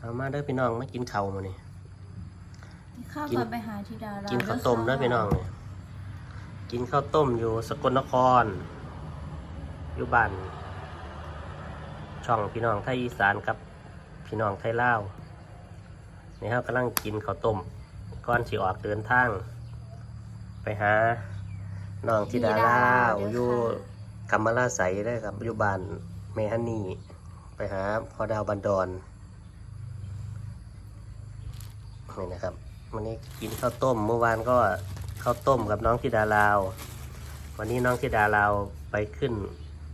เอามาเด้อพี่น้องมากินข้าวมานี่ข้าวกินก่อนไปหาธิดาเรากินข้าวต้มเด้อพี่น้องเนี่ยกินข้าวต้มอยู่สกลนคร อยู่บ้านช่องพี่น้องไทยอีสานกับพี่น้องไทยลาวนี่ครับกำลังกินข้าวต้มก่อนสิออกเดินทาง ไปหาน้องธิดาลาวอยู่กำมะลาใสได้ครับอยู่บ้านเมฮันนี่ไปหาพอดาวบันดอน นี่นะครับวันนี้กินข้าวต้ม เมื่อวานก็ข้าวต้มกับน้องธิดาลาว วันนี้น้องธิดาลาวไปขึ้น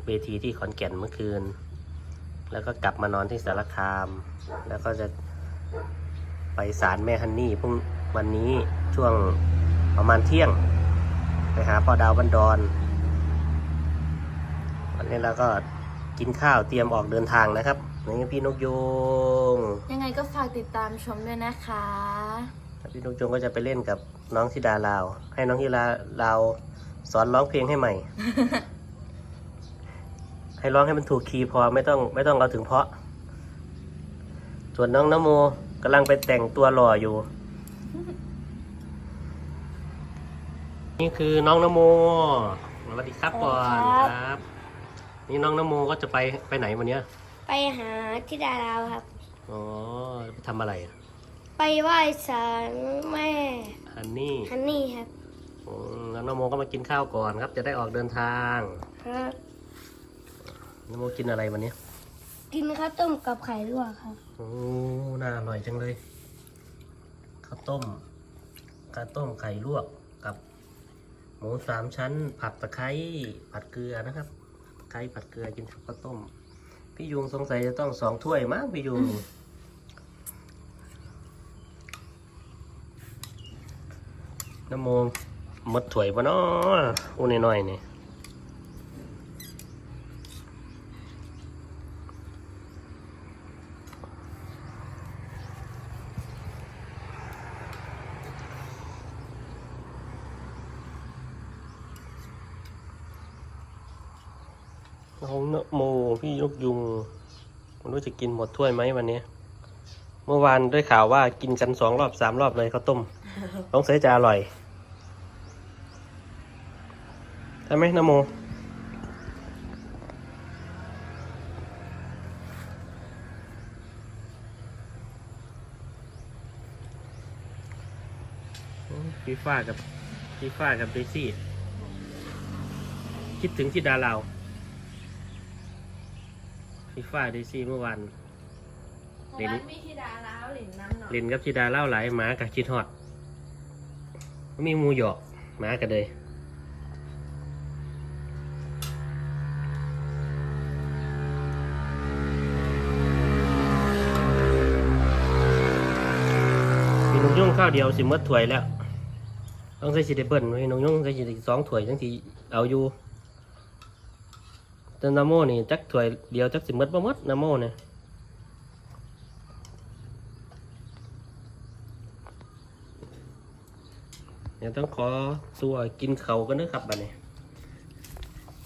เวทีที่ขอนแก่นเมื่อคืน แล้วก็กลับมานอนที่สารคาม แล้วก็จะไปศาลแม่ฮันนี่พรุ่งวันนี้ช่วงประมาณเที่ยง ไปหาพ่อดาวบันดอน วันนี้เราก็ กินข้าวเตรียมออกเดินทางนะครับนี่พี่นกยูงยังไงก็ฝากติดตามชมด้วยนะคะพี่นกยูงก็จะไปเล่นกับน้องธิดาลาว ให้น้องธิดาลาวสอนร้องเพลงให้ใหม่ ให้ร้องให้มันถูกคีย์พอไม่ต้องไม่ต้องเอาถึงเพราะ ส่วนน้องนโมกำลังไปแต่งตัวหล่ออยู่ นี่คือน้องนโมสวัสดีครับก่อนสวัสดีครับครับ นี่น้องนโมก็จะไปไปไหนวันเนี้ยไปหาที่ดาราครับ อ๋อไปทำอะไรอะไปไหว้ศาลแม่ฮันนี่ฮันนี่ครับอืมแล้วนโมก็มากินข้าวก่อนครับ จะได้ออกเดินทางครับ นโมกินอะไรวันนี้กินข้าวต้มกับไข่ลวกครับ โอ้น่าอร่อยจังเลยข้าวต้มข้าวต้มไข่ลวกกับ หมูสามชั้น ผัดตะไคร้ผัดเกลือนะครับตะ ไก่ผัดเกลือกินข้าวต้ม พี่ยุงสงสัยจะต้องสองถ้วยมั้งพี่ยุงน้ำโมหมดถ้วยปะเนาะอู้น้อยๆนี่ น้องนโมพี่นกยุงไม่รู้จะกินหมดถ้วยไหมวันนี้ เมื่อวานได้ข่าวว่ากินกันสองรอบสามรอบเลยข้าวต้มต้องเสียจะอร่อยใช่ไหมนโมฟีฟ่ากับฟีฟ่ากับเบซี่ คิดถึงที่ดาลาว ฟีฟ่าเดซี่เมื่อวานเพราะว่ามีธิดาแล้วหลินน้ำหนอยเล่นกับที่ดาเล่าวหลายหมากับคิดฮอดมีหมูหยอกหมากันเลยมีนงยุ่งข้าวเดียวสิหมดถ้วยแล้วต้องใส่สิเดเบิลไว้นงยุ่งใส่สิได้สองถ้วยจังที่เอาอยู่ แต่นาโมนี่จักถวยเดียวจักสิมดบ่มดนาโมเนี่ยเดี๋ยวต้องขอตัวกินเขากันนะครับบัดนี้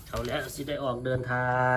เขาแล้วสิได้ออกเดินทาง